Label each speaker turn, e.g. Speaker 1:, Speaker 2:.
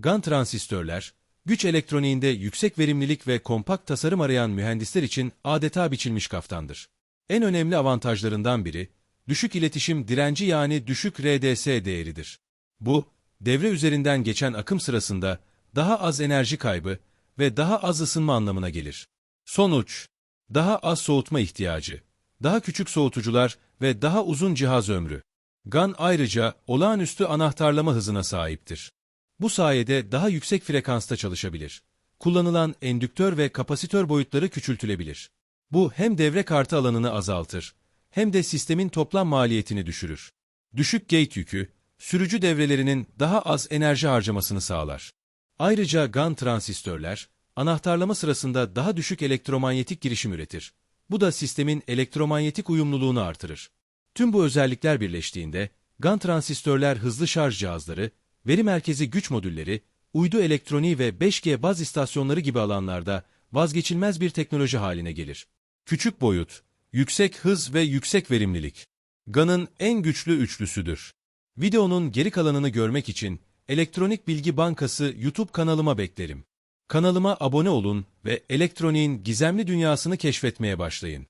Speaker 1: GAN transistörler, güç elektroniğinde yüksek verimlilik ve kompakt tasarım arayan mühendisler için adeta biçilmiş kaftandır. En önemli avantajlarından biri, düşük iletişim direnci yani düşük RDS değeridir. Bu, devre üzerinden geçen akım sırasında daha az enerji kaybı ve daha az ısınma anlamına gelir. Sonuç, daha az soğutma ihtiyacı, daha küçük soğutucular ve daha uzun cihaz ömrü. GAN ayrıca olağanüstü anahtarlama hızına sahiptir. Bu sayede daha yüksek frekansta çalışabilir. Kullanılan endüktör ve kapasitör boyutları küçültülebilir. Bu hem devre kartı alanını azaltır, hem de sistemin toplam maliyetini düşürür. Düşük gate yükü, sürücü devrelerinin daha az enerji harcamasını sağlar. Ayrıca GAN transistörler, anahtarlama sırasında daha düşük elektromanyetik girişim üretir. Bu da sistemin elektromanyetik uyumluluğunu artırır. Tüm bu özellikler birleştiğinde, GAN transistörler hızlı şarj cihazları, veri merkezi güç modülleri, uydu elektroniği ve 5G baz istasyonları gibi alanlarda vazgeçilmez bir teknoloji haline gelir. Küçük boyut, yüksek hız ve yüksek verimlilik. GAN'ın en güçlü üçlüsüdür. Videonun geri kalanını görmek için Elektronik Bilgi Bankası YouTube kanalıma beklerim. Kanalıma abone olun ve elektroniğin gizemli dünyasını keşfetmeye başlayın.